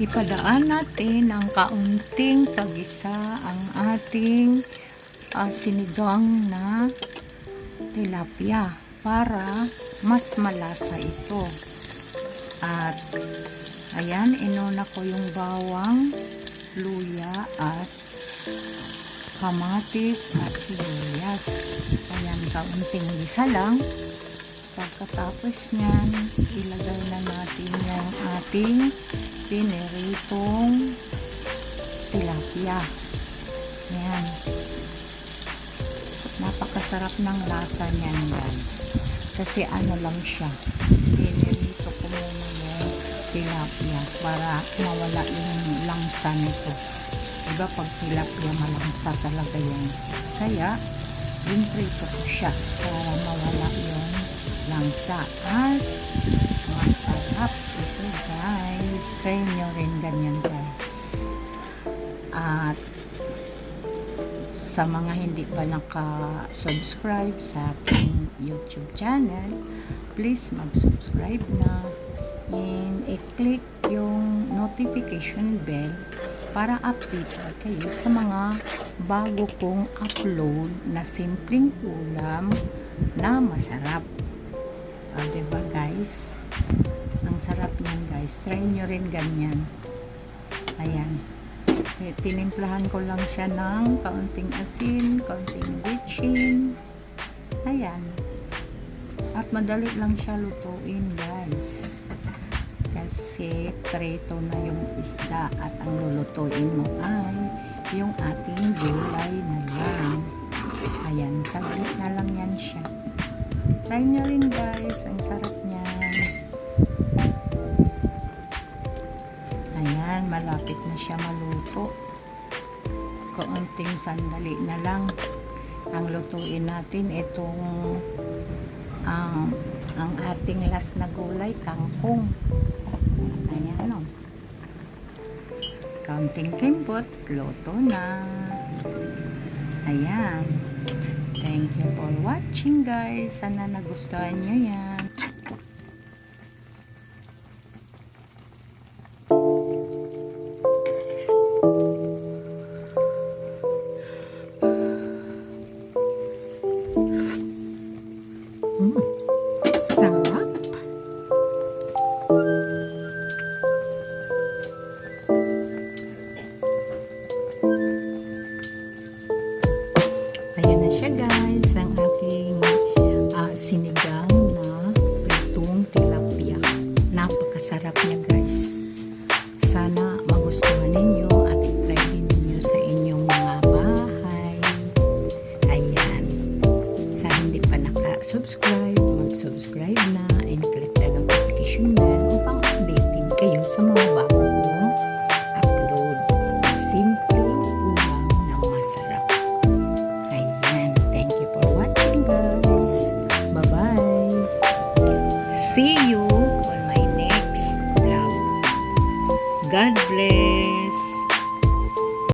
Ipadaan natin ng kaunting tagisa ang ating ah, sinigang na tilapia para mas malasa ito. At ayan, inuna ko yung bawang, luya at kamatis at sibuyas. Ayan, kaunting gisa lang. Pagkatapos niyan, ilagay na natin yung ating piniritong tilapia. Ayan. Napakasarap ng lasa niyan guys. Kasi ano lang siya. Pinirito ko muna yung tilapia para mawala yung langsa nito. Diba pag tilapia malangsa talaga yan. Kaya, pinrito ko siya para mawala yung langsa. At masarap ito guys. Try nyo rin ganyan guys. At sa mga hindi pa naka-subscribe sa aking YouTube channel, please mag-subscribe na and i-click yung notification bell para updated kayo sa mga bago kong upload na simpleng ulam na masarap. Ah, diba guys? Ang sarap niyan guys. Try nyo rin ganyan. Ayan. Eh, tinimplahan ko lang siya ng kaunting asin, kaunting bitchin. Ayan. At madali lang siya lutuin, guys. Kasi preto na yung isda at ang lulutuin mo ay yung ating gulay na yan. Ayan, saglit na lang yan siya. Try nyo rin guys, Ayan, malapit na siya maluto. Kaunting sandali na lang. Ang lutuin natin itong ang ang ating last na gulay, kangkong. Ayan o. Kaunting kimbot, luto na. Ayan. Thank you for watching guys. Sana nagustuhan nyo yan. See you on my next vlog. God bless.